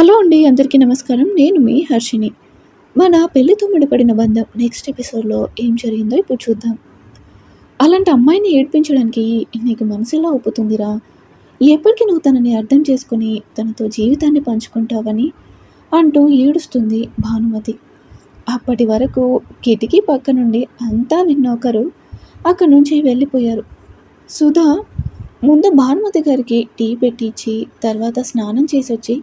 Hello అండి అందరికీ నమస్కారం. నేను మీ హర్షిని మన పెళ్ళితో ముడిపడిన బంధం నెక్స్ట్ ఎపిసోడ్లో ఏం జరిగిందో ఇప్పుడు చూద్దాం. అలాంటి అమ్మాయిని ఏడ్పించడానికి నీకు మనసులో ఒప్పుతుందిరా? ఎప్పటికీ నువ్వు తనని అర్థం చేసుకుని తనతో జీవితాన్ని పంచుకుంటావని అంటూ ఏడుస్తుంది భానుమతి. అప్పటి వరకు కిటికీ పక్క నుండి అంతా విన్న ఒకరు అక్కడి నుంచి వెళ్ళిపోయారు. సుధా ముందు భానుమతి గారికి టీ పెట్టించి తర్వాత స్నానం చేసి వచ్చి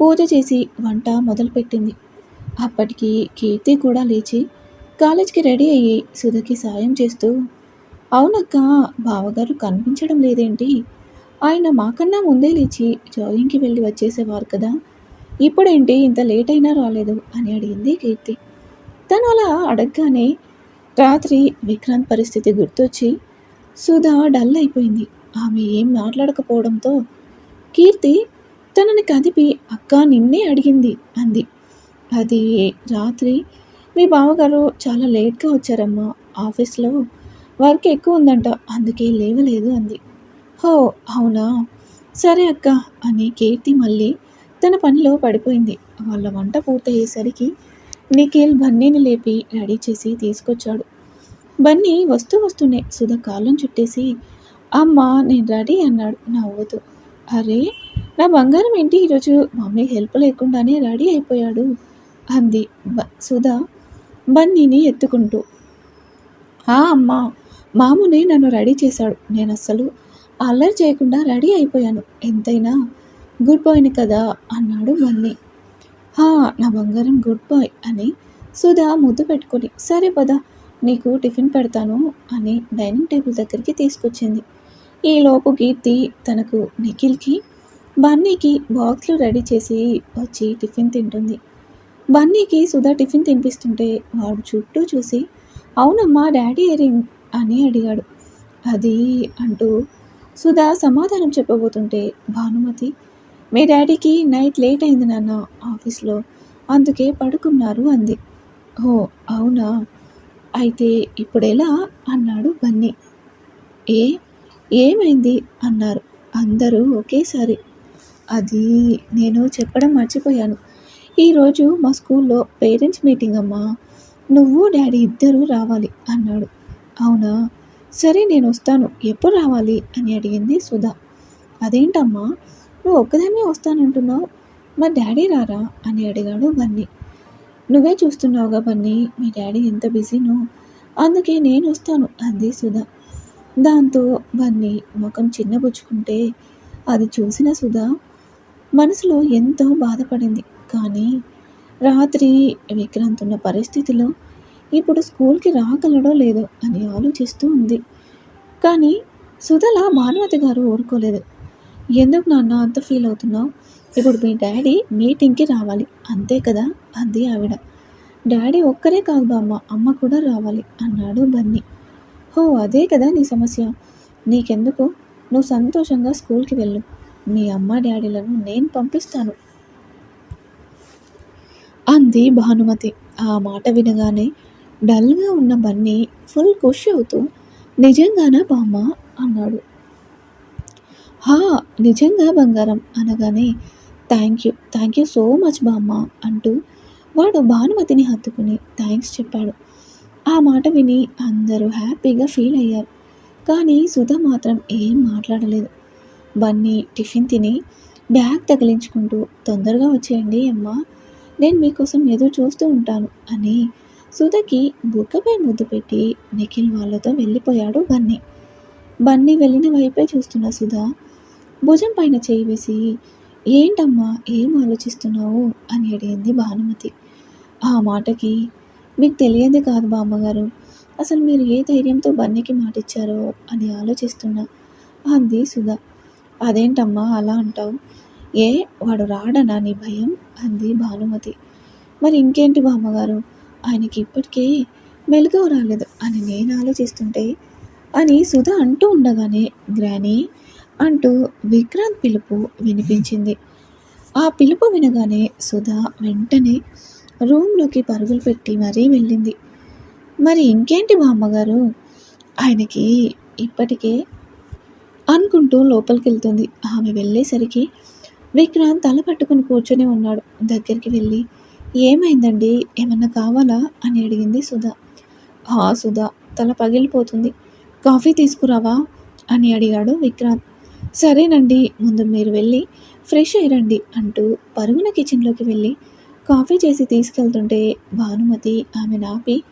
పూజ చేసి వంట మొదలుపెట్టింది. అప్పటికి కీర్తి కూడా లేచి కాలేజ్కి రెడీ అయ్యి సుధకి సాయం చేస్తూ అవునక్క బావగారు కనిపించడం లేదేంటి? ఆయన మాకన్నా ముందే లేచి జాగింగ్కి వెళ్ళి వచ్చేసేవారు కదా. ఇప్పుడేంటి ఇంత లేట్ అయినా రాలేదు? అని అడిగింది కీర్తి. తను అలా అడగగానే రాత్రి విక్రాంత్ పరిస్థితి గుర్తొచ్చి సుధా డల్ అయిపోయింది. ఆమె ఏం మాట్లాడకపోవడంతో కీర్తి తనని కదిపి అక్క నిన్నే అడిగింది అంది. అది రాత్రి. మీ బావగారు చాలా లేట్గా వచ్చారమ్మా ఆఫీస్లో వర్క్ ఎక్కువ ఉందంట అందుకే లేవలేదు అంది. హో అవునా? సరే అక్క అని కీర్తి మళ్ళీ తన పనిలో పడిపోయింది. వాళ్ళ వంట పూర్తయ్యేసరికి నిఖిల్ బన్నీని లేపి రెడీ చేసి తీసుకొచ్చాడు. బన్నీ వస్తూ వస్తూనే సుధ కాలం చుట్టేసి అమ్మ నేను రెడీ అన్నాడు నవ్వుతూ. అరే నా బంగారం ఏంటి? ఈరోజు మమ్మీ హెల్ప్ లేకుండానే రెడీ అయిపోయాడు. అంది బ సుధా బన్నీని ఎత్తుకుంటూ. ఆ అమ్మ మామునే నన్ను రెడీ చేశాడు. నేను అస్సలు అల్లరి చేయకుండా రెడీ అయిపోయాను. ఎంతైనా గుడ్ బాయ్ని కదా అన్నాడు బన్నీ. హా నా బంగారం గుడ్ బాయ్ అని సుధా ముద్దు పెట్టుకొని సరే పద నీకు టిఫిన్ పెడతాను అని డైనింగ్ టేబుల్ దగ్గరికి తీసుకొచ్చింది. ఈలోపు కీర్తి తనకు నిఖిల్కి బన్నీకి బాక్స్లు రెడీ చేసి వచ్చి టిఫిన్ తింటుంది. బన్నీకి సుధా టిఫిన్ తినిపిస్తుంటే వాడు చుట్టూ చూసి అవునమ్మా డాడీ ఎరింగ్ అని అడిగాడు. అది అంటూ సుధా సమాధానం చెప్పబోతుంటే భానుమతి మీ డాడీకి నైట్ లేట్ అయింది నాన్న ఆఫీస్లో అందుకే పడుకున్నారు అంది. ఓ అవునా? అయితే ఇప్పుడెలా అన్నాడు బన్నీ. ఏ? ఏమైంది అన్నారు అందరూ ఒకేసారి. అది నేను చెప్పడం మర్చిపోయాను. ఈరోజు మా స్కూల్లో పేరెంట్స్ మీటింగ్ అమ్మా. నువ్వు డాడీ ఇద్దరూ రావాలి అన్నాడు. అవునా? సరే నేను వస్తాను. ఎప్పుడు రావాలి? అని అడిగింది సుధా. అదేంటమ్మా? నువ్వు ఒక్కదాన్నే వస్తానంటున్నావు? మా డాడీ రారా? అని అడిగాడు బన్నీ. నువ్వే చూస్తున్నావుగా బన్నీ. మీ డాడీ ఎంత బిజీనో? అందుకే నేను వస్తాను అంది సుధా. దాంతో బన్నీ ముఖం చిన్నబుచ్చుకుంటే అది చూసిన సుధా మనసులో ఎంతో బాధపడింది. కానీ రాత్రి విక్రాంత్ ఉన్న పరిస్థితిలో ఇప్పుడు స్కూల్కి రాగలడో లేదో అని ఆలోచిస్తూ ఉంది. కానీ సుధల భానుమతి గారు ఊరుకోలేదు. ఎందుకు నాన్న అంత ఫీల్ అవుతున్నావు? ఇప్పుడు మీ డాడీ మీటింగ్కి రావాలి. అంతే కదా? అంది ఆవిడ. డాడీ ఒక్కరే కాదు బామ్మ అమ్మ కూడా రావాలి అన్నాడు బన్నీ. హో అదే కదా నీ సమస్య. నీకెందుకు? నువ్వు సంతోషంగా స్కూల్కి వెళ్ళు. మీ అమ్మ డాడీలను నేను పంపిస్తాను. అంది భానుమతి. ఆ మాట వినగానే డల్గా ఉన్న బన్నీ ఫుల్ ఖుషి అవుతూ నిజంగానా బామ్మ? అన్నాడు. హా నిజంగా బంగారం అనగానే thank you thank you so much బామ్మ అంటూ వాడు భానుమతిని హత్తుకుని థ్యాంక్స్ చెప్పాడు. ఆ మాట విని అందరూ హ్యాపీగా ఫీల్ అయ్యారు. కానీ సుధ మాత్రం ఏం మాట్లాడలేదు. బన్నీ టిఫిన్ తిని బ్యాగ్ తగిలించుకుంటూ తొందరగా వచ్చేయండి అమ్మా. నేను మీకోసం ఎదురు చూస్తూ ఉంటాను అని సుధకి బుగ్గపై ముద్దు పెట్టి నిఖిల్ వాళ్ళతో వెళ్ళిపోయాడు బన్నీ. బన్నీ వెళ్ళిన వైపే చూస్తున్న సుధా భుజం పైన చేయి వేసి ఏంటమ్మా ఏం ఆలోచిస్తున్నావు? అని అడిగింది భానుమతి. ఆ మాటకి మీకు తెలియదు కాదు బామ్మగారు. అసలు మీరు ఏ ధైర్యంతో బన్నీకి మాట ఇచ్చారో అని ఆలోచిస్తున్నా అంది సుధా. అదేంటమ్మా అలా అంటావు? ఏ వాడు రాడనా నీ భయం? అంది భానుమతి. మరి ఇంకేంటి బామ్మగారు? ఆయనకి ఇప్పటికే మెలుగు రాలేదు అని నేను ఆలోచిస్తుంటే అని సుధా అంటూ ఉండగానే గ్రానీ అంటూ విక్రాంత్ పిలుపు వినిపించింది. ఆ పిలుపు వినగానే సుధా వెంటనే రూమ్లోకి పరుగులు పెట్టి మరీ వెళ్ళింది. మరి ఇంకేంటి బామ్మగారు? ఆయనకి ఇప్పటికే అనుకుంటూ లోపలికి వెళ్తుంది ఆమె వెళ్ళేసరికి విక్రాంత్ తల పట్టుకుని కూర్చొని ఉన్నాడు. దగ్గరికి వెళ్ళి ఏమైందండి? ఏమన్నా కావాలా? అని అడిగింది సుధా. ఆ సుధా తల పగిలిపోతుంది. కాఫీ తీసుకురావా? అని అడిగాడు విక్రాంత్. సరేనండి ముందు మీరు వెళ్ళి ఫ్రెష్ అయ్యండి అంటూ పరుగున కిచెన్లోకి వెళ్ళి కాఫీ చేసి తీసుకెళ్తుంటే భానుమతి ఆమె నాపి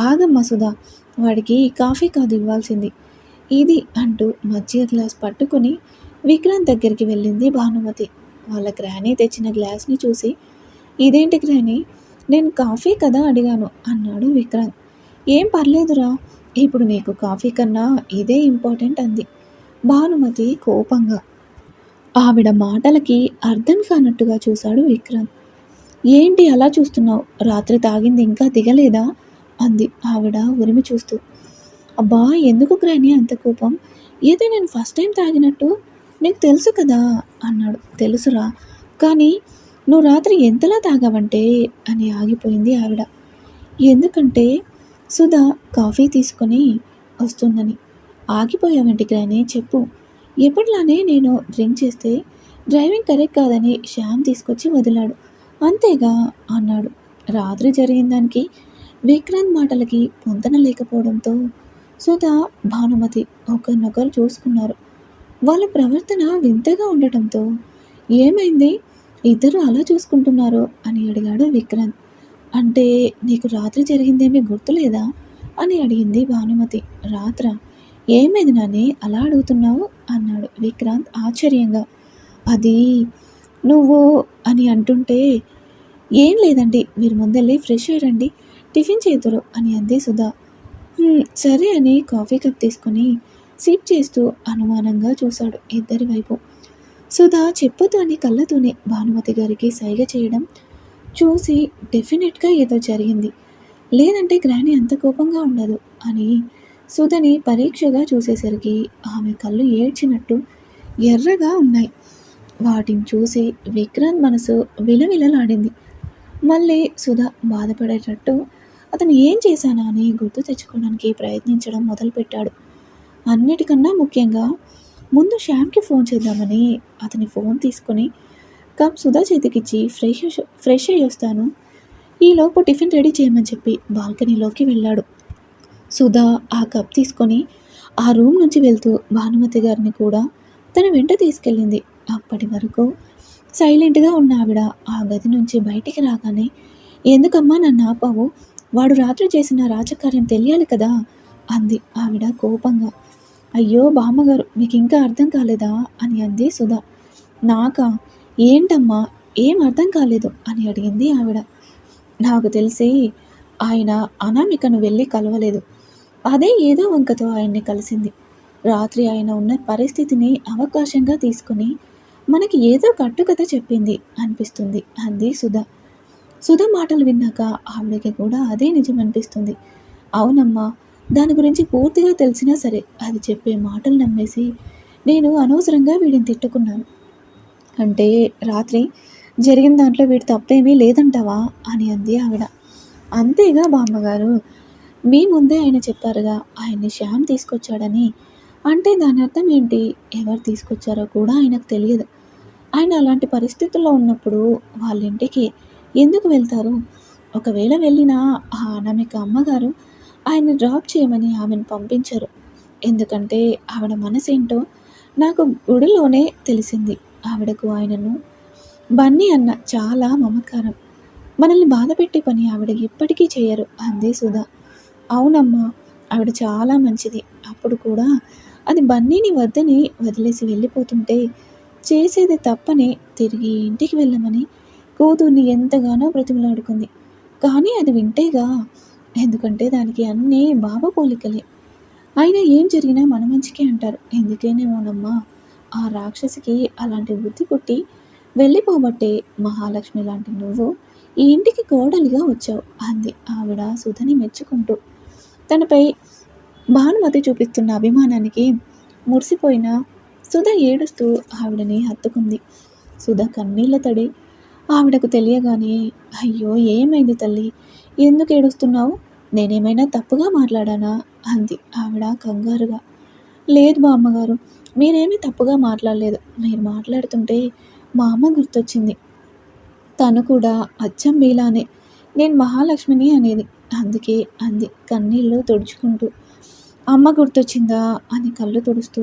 ఆగమ్మ సుధా వాడికి కాఫీ కాదు ఇవ్వాల్సింది. ఇది అంటూ మజ్జిగ గ్లాస్ పట్టుకుని విక్రాంత్ దగ్గరికి వెళ్ళింది భానుమతి. వాళ్ళ గ్రానీ తెచ్చిన గ్లాస్ని చూసి ఇదేంటి గ్రానీ? నేను కాఫీ కదా అడిగాను అన్నాడు విక్రాంత్. ఏం పర్లేదురా ఇప్పుడు నీకు కాఫీ కన్నా ఇదే ఇంపార్టెంట్ అంది భానుమతి కోపంగా. ఆవిడ మాటలకి అర్థం కానట్టుగా చూశాడు విక్రాంత్. ఏంటి అలా చూస్తున్నావు? రాత్రి తాగింది ఇంకా దిగలేదా? అంది ఆవిడ ఉరిమి చూస్తూ. అబ్బా ఎందుకు గ్రాని అంత కోపం? ఏదో నేను ఫస్ట్ టైం తాగినట్టు నీకు తెలుసు కదా అన్నాడు. తెలుసురా కానీ నువ్వు రాత్రి ఎంతలా తాగావంటే అని ఆగిపోయింది ఆవిడ. ఎందుకంటే సుధా కాఫీ తీసుకొని వస్తుందని. ఆగిపోయావంటి గ్రాని చెప్పు. ఎప్పటిలానే నేను డ్రింక్ చేస్తే డ్రైవింగ్ కరెక్ట్ కాదని శ్యామ్ తీసుకొచ్చి వదిలాడు. అంతేగా అన్నాడు. రాత్రి జరిగిన దానికి విక్రాంత్ మాటలకి పొంతన లేకపోవడంతో సుధా భానుమతి ఒకరినొకరు చూసుకున్నారు. వాళ్ళ ప్రవర్తన వింతగా ఉండటంతో ఏమైంది? ఇద్దరు అలా చూసుకుంటున్నారు అని అడిగాడు విక్రాంత్ అంటే నీకు రాత్రి జరిగిందేమీ గుర్తులేదా? అని అడిగింది భానుమతి. రాత్ర? ఏమైంది నాని? అలా అడుగుతున్నావు? అన్నాడు విక్రాంత్ ఆశ్చర్యంగా. అది నువ్వు అని అంటుంటే ఏం లేదండి మీరు ముందెళ్ళి ఫ్రెష్ అయ్యండి టిఫిన్ చేతురు అని అంది సుధా. సరే అని కాఫీ కప్ తీసుకొని సిప్ చేస్తూ అనుమానంగా చూశాడు ఇద్దరి వైపు. సుధా చెప్పుతోనే కళ్ళతోనే భానుమతి గారికి సైగ చేయడం చూసి డెఫినెట్గా ఏదో జరిగింది. లేదంటే గ్రాని అంత కోపంగా ఉండదు అని సుధని పరీక్షగా చూసేసరికి ఆమె కళ్ళు ఏడ్చినట్టు ఎర్రగా ఉన్నాయి. వాటిని చూసి విక్రాంత్ మనసు విలవిలలాడింది. మళ్ళీ సుధా బాధపడేటట్టు అతను ఏం చేశానా అని గుర్తు తెచ్చుకోవడానికి ప్రయత్నించడం మొదలుపెట్టాడు. అన్నిటికన్నా ముఖ్యంగా ముందు శ్యామ్కి ఫోన్ చేద్దామని అతని ఫోన్ తీసుకొని కప్ సుధా చేతికిచ్చి ఫ్రెష్ ఫ్రెష్ అయ్యి వస్తాను ఈలోపు టిఫిన్ రెడీ చేయమని చెప్పి బాల్కనీలోకి వెళ్ళాడు. సుధా ఆ కప్ తీసుకొని ఆ రూమ్ నుంచి వెళ్తూ భానుమతి గారిని కూడా తన వెంట తీసుకెళ్ళింది. అప్పటి వరకు సైలెంట్గా ఉన్న ఆవిడ ఆ గది నుంచి బయటికి రాగానే ఎందుకమ్మా నన్ను ఆపావు? వాడు రాత్రి చేసిన రాజకార్యం తెలియాలి కదా? అంది ఆవిడ కోపంగా. అయ్యో బామ్మగారు మీకు ఇంకా అర్థం కాలేదా? అని అంది సుధా. నాకా? ఏంటమ్మా? ఏం అర్థం కాలేదు? అని అడిగింది ఆవిడ. నాకు తెలిసి ఆయన అనామికను వెళ్ళి కలవలేదు. అదే ఏదో వంకతో ఆయన్ని కలిసింది. రాత్రి ఆయన ఉన్న పరిస్థితిని అవకాశంగా తీసుకుని మనకి ఏదో కట్టుకథ చెప్పింది అనిపిస్తుంది అంది సుధా. సుధ మాటలు విన్నాక ఆవిడకి కూడా అదే నిజం అనిపిస్తుంది. అవునమ్మా దాని గురించి పూర్తిగా తెలిసినా సరే అది చెప్పే మాటలు నమ్మేసి నేను అనవసరంగా వీడిని తిట్టుకున్నాను. అంటే రాత్రి జరిగిన దాంట్లో వీడి తప్పేమీ లేదంటావా? అని అంది ఆవిడ. అంతేగా బామ్మగారు మీ ముందే ఆయన చెప్పారుగా ఆయన్ని శ్యామ్ తీసుకొచ్చాడని. అంటే దాని అర్థం ఏంటి? ఎవరు తీసుకొచ్చారో కూడా ఆయనకు తెలియదు. ఆయన అలాంటి పరిస్థితుల్లో ఉన్నప్పుడు వాళ్ళ ఇంటికి ఎందుకు వెళ్తారు? ఒకవేళ వెళ్ళినా ఆ అనామిక అమ్మగారు ఆయన డ్రాప్ చేయమని ఆమెను పంపించరు. ఎందుకంటే ఆవిడ మనసేంటో నాకు గుడిలోనే తెలిసింది. ఆవిడకు ఆయనను బన్నీ అన్న చాలా మమకారం. మనల్ని బాధపెట్టే పని ఆవిడ ఎప్పటికీ చేయరు అందే సుధా. అవునమ్మా ఆవిడ చాలా మంచిది. అప్పుడు కూడా అది బన్నీని వద్దని వదిలేసి వెళ్ళిపోతుంటే చేసేది తప్పని తిరిగి ఇంటికి వెళ్ళమని కూతుర్ని ఎంతగానో బ్రతిమలాడుకుంది. కానీ అది వింటేగా ఎందుకంటే దానికి అన్నీ బాబా పోలికలే. అయినా ఏం జరిగినా మన మంచికే అంటారు. ఎందుకేనేమోనమ్మా ఆ రాక్షసికి అలాంటి బుద్ధి పుట్టి వెళ్ళిపోబట్టే మహాలక్ష్మి లాంటి నువ్వు ఈ ఇంటికి కోడలిగా వచ్చావు అంది ఆవిడ సుధని మెచ్చుకుంటూ. తనపై భానుమతి చూపిస్తున్న అభిమానానికి మురిసిపోయిన సుధ ఏడుస్తూ ఆవిడని హత్తుకుంది. సుధ కన్నీళ్ళ తడి ఆవిడకు తెలియగానే అయ్యో ఏమైంది తల్లి? ఎందుకు ఏడుస్తున్నావు? నేనేమైనా తప్పుగా మాట్లాడానా? అంది ఆవిడ కంగారుగా. లేదు మా అమ్మగారు మీరేమీ తప్పుగా మాట్లాడలేదు. మీరు మాట్లాడుతుంటే మా అమ్మ గుర్తొచ్చింది. తను కూడా అచ్చం బీలానే నేను మహాలక్ష్మిని అనేది. అందుకే అంది కన్నీళ్ళు తుడుచుకుంటూ. అమ్మ గుర్తొచ్చిందా? అని కళ్ళు తుడుస్తూ.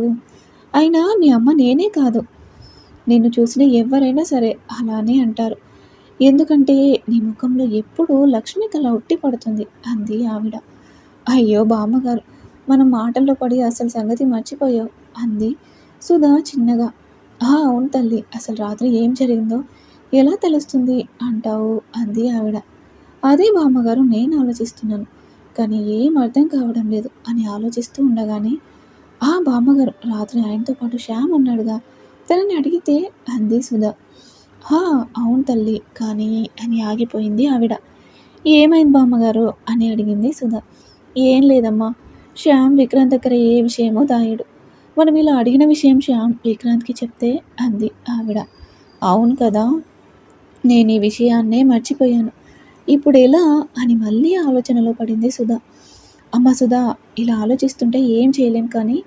అయినా మీ అమ్మ నేనే కాదు. నిన్ను చూసిన ఎవరైనా సరే అలానే అంటారు. ఎందుకంటే నీ ముఖంలో ఎప్పుడూ లక్ష్మి కళ ఉట్టి పడుతుంది అంది ఆవిడ. అయ్యో బామ్మగారు మనం మాటల్లో పడి అసలు సంగతి మర్చిపోయావు అంది సుధా చిన్నగా. ఆ అవును తల్లి అసలు రాత్రి ఏం జరిగిందో ఎలా తెలుస్తుంది అంటావు అంది ఆవిడ. అదే బామ్మగారు నేను ఆలోచిస్తున్నాను కానీ ఏం అర్థం కావడం లేదు అని ఆలోచిస్తూ ఉండగానే ఆ బామ్మగారు రాత్రి ఆయనతో పాటు శ్యామ్ ఉన్నాడుగా తనని అడిగితే అంది సుధా అవును తల్లి కానీ అని ఆగిపోయింది ఆవిడ. ఏమైంది బామ్మగారు? అని అడిగింది సుధా. ఏం లేదమ్మా శ్యామ్ విక్రాంత్ దగ్గర ఏ విషయమో దాయుడు. మనం ఇలా అడిగిన విషయం శ్యామ్ విక్రాంత్కి చెప్తే అంది ఆవిడ. అవును కదా నేను ఈ విషయాన్నే మర్చిపోయాను. ఇప్పుడు ఎలా? అని మళ్ళీ ఆలోచనలో పడింది సుధా. అమ్మ సుధా ఇలా ఆలోచిస్తుంటే ఏం చేయలేం కానీ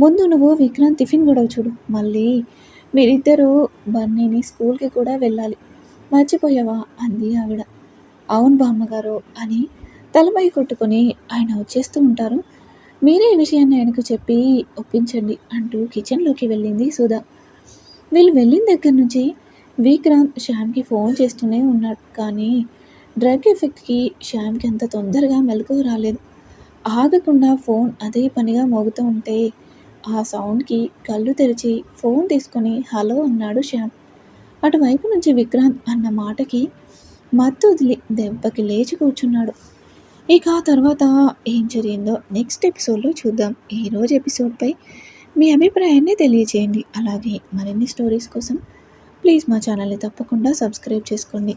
ముందు నువ్వు విక్రాంత్ టిఫిన్ గొడవ చూడు. మళ్ళీ మీరిద్దరూ బన్నీని స్కూల్కి కూడా వెళ్ళాలి. మర్చిపోయావా? అంది ఆవిడ. అవును బామ్మగారు అని తలపై కొట్టుకొని ఆయన వచ్చేస్తూ ఉంటారు. మీరే ఈ విషయాన్ని ఆయనకు చెప్పి ఒప్పించండి అంటూ కిచెన్లోకి వెళ్ళింది సుధా. వీళ్ళు వెళ్ళిన దగ్గర నుంచి విక్రాంత్ శ్యామ్కి ఫోన్ చేస్తూనే ఉన్నాడు. కానీ డ్రగ్ ఎఫెక్ట్కి శ్యామ్కి అంత తొందరగా మెలకు రాలేదు. ఆగకుండా ఫోన్ అదే పనిగా మోగుతూ ఉంటే ఆ సౌండ్కి కళ్ళు తెరిచి ఫోన్ తీసుకొని హలో అన్నాడు శ్యామ్. అటువైపు నుంచి విక్రాంత్ అన్న మాటకి మత్తు వదిలి దెబ్బకి లేచి కూర్చున్నాడు. ఇక ఆ తర్వాత ఏం జరిగిందో నెక్స్ట్ ఎపిసోడ్లో చూద్దాం. ఈరోజు ఎపిసోడ్పై మీ అభిప్రాయాన్ని తెలియజేయండి అలాగే మరిన్ని స్టోరీస్ కోసం ప్లీజ్ మా ఛానల్ని తప్పకుండా సబ్స్క్రైబ్ చేసుకోండి.